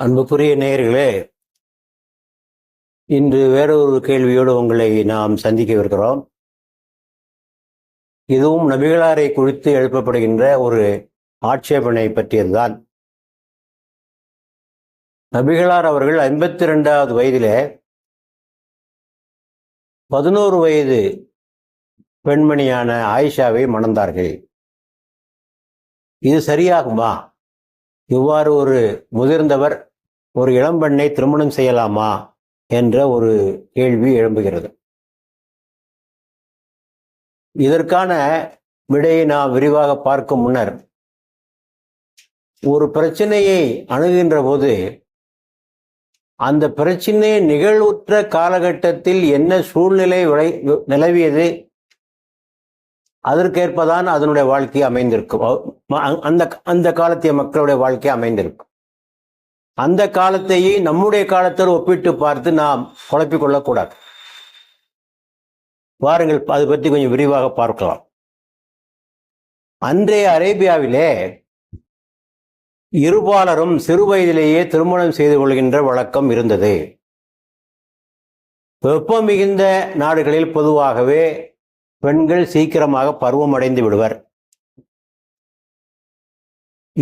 அன்புக்குரிய நேயர்களே இன்று வேறொரு கேள்வியோடு உங்களை நாம் சந்திக்கவிருக்கிறோம் இதுவும் நபிகளாரை குறித்து எழுப்பப்படுகின்ற ஒரு ஆட்சேபனை பற்றியதுதான். நபிகளார் அவர்கள் ஐம்பத்தி ரெண்டாவது வயதிலே பதினோரு வயது பெண்மணியான ஆயிஷாவை மணந்தார்கள். இது சரியாகுமா? இவ்வாறு ஒரு முதிர்ந்தவர் ஒரு இளம்பெண்ணை திருமணம் செய்யலாமா என்ற ஒரு கேள்வி எழும்புகிறது. இதற்கான விடையை நாம் விரிவாக பார்க்கும் முன்னர் ஒரு பிரச்சனையை அணுகின்ற போது அந்த பிரச்சனை நிகழ்வுற்ற காலகட்டத்தில் என்ன சூழ்நிலை விளை நிலவியது? அதற்கேற்பதான் அதனுடைய வாழ்க்கை அமைந்திருக்கும். அ- அந்த அந்த காலத்திய மக்களுடைய வாழ்க்கை அமைந்திருக்கும். அந்த காலத்தையே நம்முடைய காலத்தோடு ஒப்பிட்டு பார்த்து நாம் குழப்பிக் கொள்ளக்கூடாது. வாருங்கள் அது பற்றி கொஞ்சம் விரிவாக பார்க்கலாம். அன்றைய அரேபியாவிலே இருபாலரும் சிறு வயதிலேயே திருமணம் செய்து கொள்கின்ற வழக்கம் இருந்தது. வெப்பம் மிகுந்த நாடுகளில் பொதுவாகவே பெண்கள் சீக்கிரமாக பருவம் அடைந்து விடுவர்.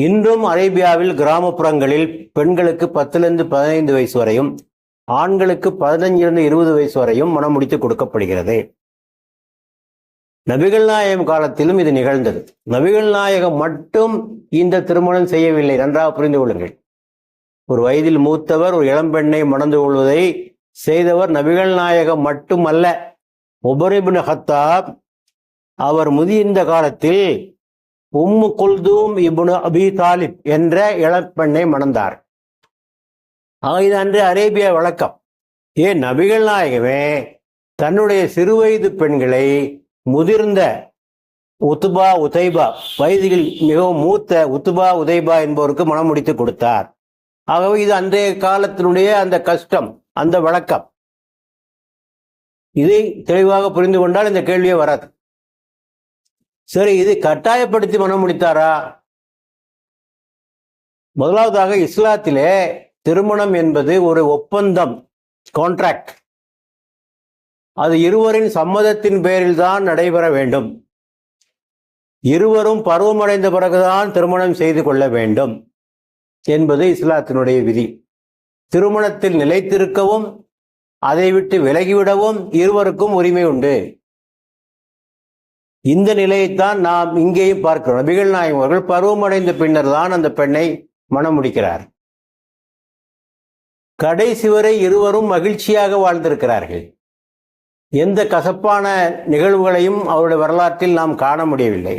இன்றும் அரேபியாவில் கிராமப்புறங்களில் பெண்களுக்கு பத்திலிருந்து பதினைந்து வயசு வரையும் ஆண்களுக்கு பதினஞ்சிலிருந்து இருபது வயசு வரையும் மனம் முடித்து கொடுக்கப்படுகிறது. நபிகள் நாயகம் காலத்திலும் இது நிகழ்ந்தது. நபிகள் நாயகம் மட்டும் இந்த திருமணம் செய்யவில்லை. நன்றாக புரிந்து கொள்ளுங்கள். ஒரு வயதில் மூத்தவர் ஒரு இளம்பெண்ணை மணந்து கொள்வதை செய்தவர் நபிகள் நாயகம் மட்டுமல்ல. உபரிபின் ஹத்தாப் அவர் முதிர்ந்த காலத்தில் உம்மு குல்தூம் இபுனு அபி தாலிப் என்ற இளப்பெண்ணை மணந்தார். ஆக இது அன்று அரேபிய வழக்கம். ஏன் நபிகள் நாயகமே தன்னுடைய சிறுவயது பெண்களை முதிர்ந்த உத்துபா உதைபா வயதில் மிகவும் மூத்த உத்துபா உதைபா என்பவருக்கு மனம் முடித்து கொடுத்தார். ஆகவே இது அன்றைய காலத்தினுடைய அந்த கஷ்டம் அந்த வழக்கம். இதை தெளிவாக புரிந்து கொண்டால் இந்த கேள்வியே வராது. சரி இது கட்டாயப்படுத்தி மனம் முடித்தாரா? முதலாவதாக இஸ்லாத்திலே திருமணம் என்பது ஒரு ஒப்பந்தம் கான்ட்ராக்ட் அது இருவரின் சம்மதத்தின் பேரில் தான் நடைபெற வேண்டும். இருவரும் பருவமடைந்த பிறகுதான் திருமணம் செய்து கொள்ள வேண்டும் என்பது இஸ்லாத்தினுடைய விதி. திருமணத்தில் நிலைத்திருக்கவும் அதை விட்டு விலகிவிடவும் இருவருக்கும் உரிமை உண்டு. இந்த நிலையைத்தான் நாம் இங்கேயும் பார்க்கிறோம். நபிகள் நாயகம் அவர்கள் பருவமடைந்த பின்னர் தான் அந்த பெண்ணை மனம் முடிக்கிறார். கடைசி வரை இருவரும் மகிழ்ச்சியாக வாழ்ந்திருக்கிறார்கள். எந்த கசப்பான நிகழ்வுகளையும் அவருடைய வரலாற்றில் நாம் காண முடியவில்லை.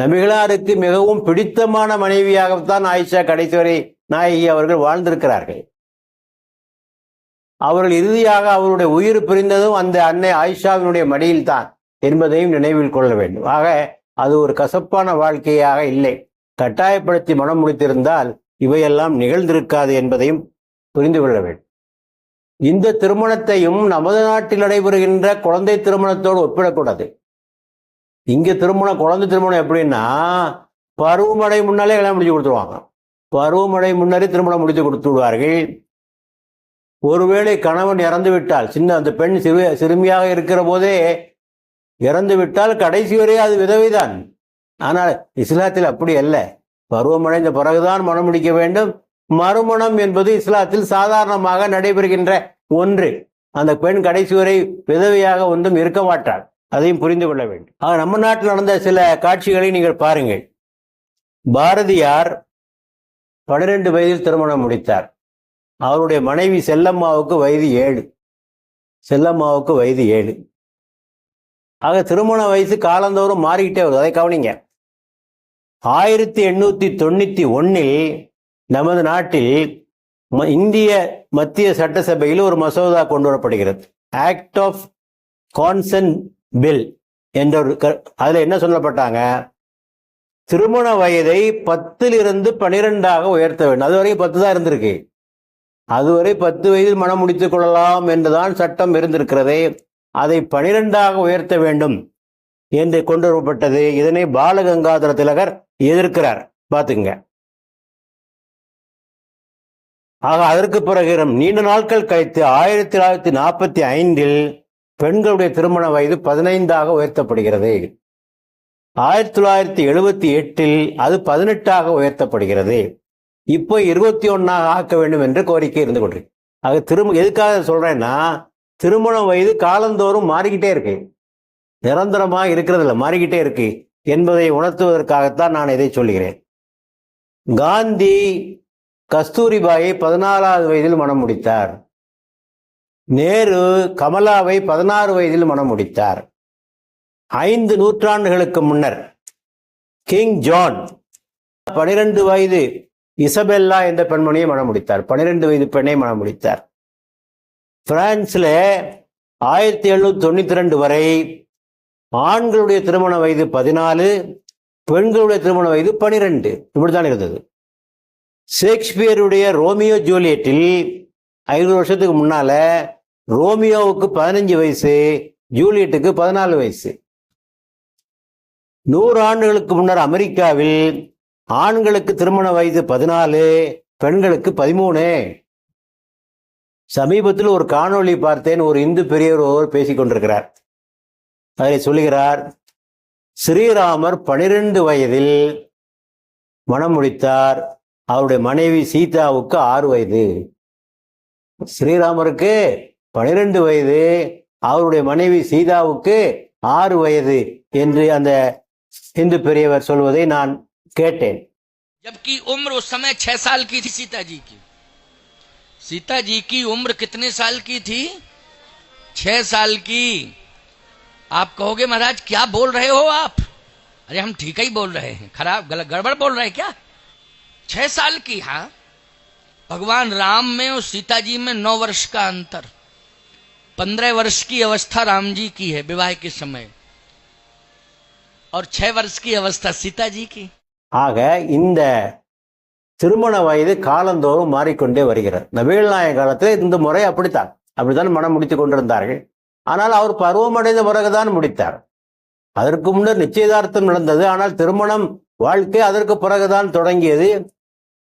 நபிகளாருக்கு மிகவும் பிடித்தமான மனைவியாகத்தான் ஆயிஷா கடைசி வரை நாயகி அவர்கள் வாழ்ந்திருக்கிறார்கள். அவர்கள் இறுதியாக அவருடைய உயிர் பிரிந்ததும் அந்த அன்னை ஆயிஷாவினுடைய மடியில்தான். என்பதையும் நினைவில் கொள்ள வேண்டும். ஆக அது ஒரு கசப்பான வாழ்க்கையாக இல்லை. கட்டாயப்படுத்தி மனம் முடித்திருந்தால் இவையெல்லாம் நிகழ்ந்திருக்காது என்பதையும் புரிந்து கொள்ள வேண்டும். இந்த திருமணத்தையும் நமது நாட்டில் நடைபெறுகின்ற குழந்தை திருமணத்தோடு ஒப்பிடக்கூடாது. இங்க திருமணம் குழந்தை திருமணம் எப்படின்னா பருவமடை முன்னாலே கல்யாணம் முடிச்சு கொடுத்துருவாங்க. பருவமடை முன்னரே திருமணம் முடித்து கொடுத்து விடுவார்கள். ஒருவேளை கணவன் இறந்து விட்டால் சின்ன அந்த பெண் சிறு சிறுமியாக இருக்கிற போதே இறந்து விட்டால் கடைசி வரை அது விதவைதான். ஆனால் இஸ்லாத்தில் அப்படி அல்ல. பருவமடைந்த பிறகுதான் மனம் முடிக்க வேண்டும். மறுமணம் என்பது இஸ்லாத்தில் சாதாரணமாக நடைபெறுகின்ற ஒன்று. அந்த பெண் கடைசி வரை விதவையாக ஒன்றும் இருக்க மாட்டாள். அதையும் புரிந்து கொள்ள வேண்டும். ஆக நம்ம நாட்டில் நடந்த சில காட்சிகளை நீங்கள் பாருங்கள். பாரதியார் பன்னிரெண்டு வயதில் திருமணம் முடித்தார். அவருடைய மனைவி செல்லம்மாவுக்கு வயது ஏழு. செல்லம்மாவுக்கு வயது ஏழு. ஆக திருமண வயசு காலந்தோறும் மாறிக்கிட்டே வருது. அதை கவனிங்க. ஆயிரத்தி எண்ணூத்தி தொண்ணூத்தி ஒன்னில் நமது நாட்டில் ம- இந்திய மத்திய சட்டசபையில் ஒரு மசோதா கொண்டு வரப்படுகிறது ஆக்ட் ஆஃப் கான்சன் பில் என்ற ஒரு க- அதுல என்ன சொல்லப்பட்டாங்க? திருமண வயதை பத்திலிருந்து பனிரெண்டாக உயர்த்த வேண்டும். அதுவரை பத்து தான் இருந்திருக்கு. அதுவரை பத்து வயதில் மனம் முடித்துக் கொள்ளலாம் என்றுதான் சட்டம் இருந்திருக்கிறதே. அதை பனிரெண்டாக உயர்த்த வேண்டும் என்று கொண்டு வரப்பட்டது. இதனை பாலகங்காதர திலகர் எதிர்க்கிறார். பார்த்துங்க ஆக அதற்கு பிறகு நீண்ட நாட்கள் கழித்து ஆயிரத்தி தொள்ளாயிரத்தி நாற்பத்தி ஐந்தில் பெண்களுடைய திருமண வயது பதினைந்தாக உயர்த்தப்படுகிறது. ஆயிரத்தி தொள்ளாயிரத்தி எழுபத்தி எட்டில் அது பதினெட்டாக உயர்த்தப்படுகிறது. இப்போ இருபத்தி ஒன்னாக ஆக்க வேண்டும் என்று கோரிக்கை இருந்து கொண்டிருக்கு. ஆக திரும்ப எதுக்காக சொல்றேன்னா திருமண வயது காலந்தோறும் மாறிக்கிட்டே இருக்கு. நிரந்தரமாக இருக்கிறதில்ல மாறிக்கிட்டே இருக்கு என்பதை உணர்த்துவதற்காகத்தான் நான் இதை சொல்கிறேன் காந்தி கஸ்தூரிபாயை பதினாலாவது வயதில் மணம் முடித்தார். நேரு கமலாவை பதினாறு வயதில் மணம் முடித்தார். ஐந்து நூற்றாண்டுகளுக்கு முன்னர் கிங் ஜான் பனிரெண்டு வயது இசபெல்லா என்ற பெண்மணியை மணம் முடித்தார். பனிரெண்டு வயது பெண்ணை மணம் முடித்தார். பிரான்ஸில் ஆயிரத்தி எழுநூத்தி தொண்ணூற்றி ரெண்டு வரை ஆண்களுடைய திருமண வயது பதினாலு பெண்களுடைய திருமண வயது பனிரெண்டு. இப்படித்தான் இருந்தது. ஷேக்ஸ்பியருடைய ரோமியோ ஜூலியட்டில் ஐநூறு வருஷத்துக்கு முன்னால ரோமியோவுக்கு பதினஞ்சு வயசு ஜூலியட்டுக்கு பதினாலு வயசு. நூறு ஆண்டுகளுக்கு முன்னர் அமெரிக்காவில் ஆண்களுக்கு திருமண வயது பதினாலு பெண்களுக்கு பதிமூணு. சமீபத்தில் ஒரு காணொளி பார்த்தேன். ஒரு இந்து பெரியவர் ஒருவர் பேசிக்கொண்டிருக்கிறார் அதில் சொல்லுகிறார் ஸ்ரீராமர் பனிரெண்டு வயதில் மனம் முடித்தார். அவருடைய மனைவி சீதாவுக்கு ஆறு வயது. ஸ்ரீராமருக்கு பனிரெண்டு வயது. அவருடைய மனைவி சீதாவுக்கு ஆறு வயது என்று அந்த இந்து பெரியவர் சொல்வதை நான் கேட்டேன். ஜப்கி உம்ர் சமய 6 சீதாஜி सीता जी की उम्र कितने साल की थी छह साल की आप कहोगे महाराज क्या बोल रहे हो आप अरे हम ठीक ही बोल रहे हैं खराब गलत गड़बड़ बोल रहे हैं क्या छह साल की हाँ भगवान राम में और सीता जी में नौ वर्ष का अंतर पंद्रह वर्ष की अवस्था राम जी की है विवाह के समय और छह वर्ष की अवस्था सीता जी की ஆக இந்த திருமண வயது காலந்தோறும் மாறிக்கொண்டே வருகிறது நவீன நாயக காலத்தில் இந்த முறை அப்படித்தான். அப்படித்தான் மனம் முடித்துக் கொண்டிருந்தார்கள். ஆனால் அவர் பருவமடைந்த பிறகுதான் முடித்தார். அதற்கு முன்னர் நிச்சயதார்த்தம் நடந்தது. ஆனால் திருமணம் வாழ்க்கை அதற்கு பிறகுதான் தொடங்கியது.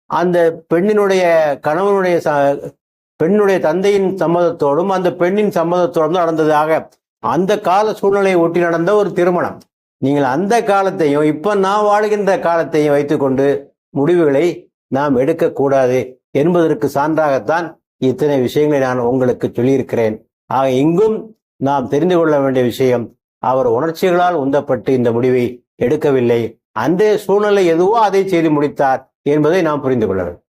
அந்த பெண்ணினுடைய கணவனுடைய ச- பெண்ணுடைய தந்தையின் சம்மதத்தோடும் அந்த பெண்ணின் சம்மதத்தோடும் நடந்ததாக அந்த கால சூழ்நிலையை ஒட்டி நடந்த ஒரு திருமணம். நீங்கள் அந்த காலத்தையும் இப்ப நான் வாழ்கின்ற காலத்தையும் வைத்துக்கொண்டு முடிவுகளை நாம் எடுக்கக்கூடாது என்பதற்கு சான்றாகத்தான் இத்தனை விஷயங்களை நான் உங்களுக்கு சொல்லியிருக்கிறேன். ஆக இங்கும் நாம் தெரிந்து கொள்ள வேண்டிய விஷயம் அவர் உணர்ச்சிகளால் உந்தப்பட்டு இந்த முடிவை எடுக்கவில்லை. அந்த சூழ்நிலை எதுவோ அதை செய்து முடித்தார் என்பதை நாம் புரிந்து கொள்ள வேண்டும்.